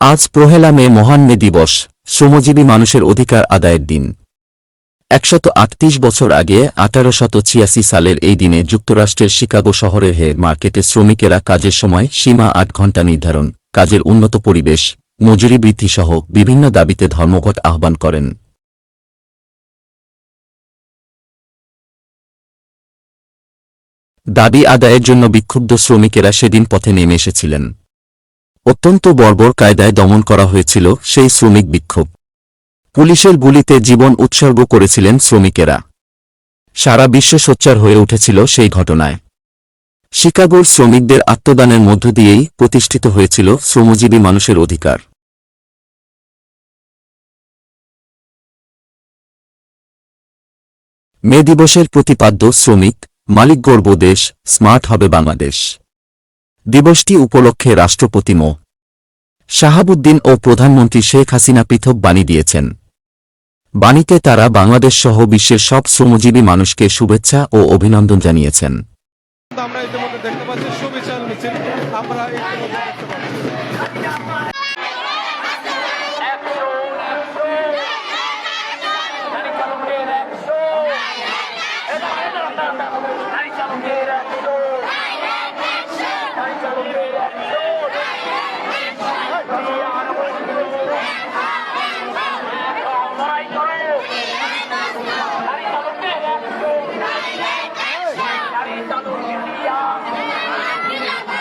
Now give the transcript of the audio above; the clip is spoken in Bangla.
আজ প্রহেলা মে মহান মে দিবস, শ্রমজীবী মানুষের অধিকার আদায়ের দিন। একশত আটত্রিশ বছর আগে, আঠারোশত ছিয়াশি সালের এই দিনে যুক্তরাষ্ট্রের শিকাগো শহরের হে মার্কেটে শ্রমিকেরা কাজের সময় সীমা আট ঘণ্টা নির্ধারণ, কাজের উন্নত পরিবেশ, মজুরি বৃদ্ধিসহ বিভিন্ন দাবিতে ধর্মঘট আহ্বান করেন। দাবি আদায়ের জন্য বিক্ষুব্ধ শ্রমিকেরা সেদিন পথে নেমে এসেছিলেন। অত্যন্ত বর্বর কায়দায় দমন করা হয়েছিল সেই শ্রমিক বিক্ষোভ। পুলিশের গুলিতে জীবন উৎসর্গ করেছিলেন শ্রমিকেরা। সারা বিশ্ব সোচ্চার হয়ে উঠেছিল সেই ঘটনায়। শিকাগোর শ্রমিকদের আত্মদানের মধ্য দিয়েই প্রতিষ্ঠিত হয়েছিল শ্রমজীবী মানুষের অধিকার। মে দিবসের প্রতিপাদ্য শ্রমিক মালিক গর্ব দেশ, স্মার্ট হবে বাংলাদেশ। দিবসটি উপলক্ষে রাষ্ট্রপতি মো. শাহাবুদ্দিন ও প্রধানমন্ত্রী শেখ হাসিনা পৃথক বাণী দিয়েছেন। বাণীতে তারা বাংলাদেশ সহ বিশ্বের সব শ্রমজীবী মানুষকে শুভেচ্ছা ও অভিনন্দন জানিয়েছেন। আমরা ইতিমধ্যে দেখতে পাচ্ছি সুবিশাল মিছিল আমরা ইতিমধ্যে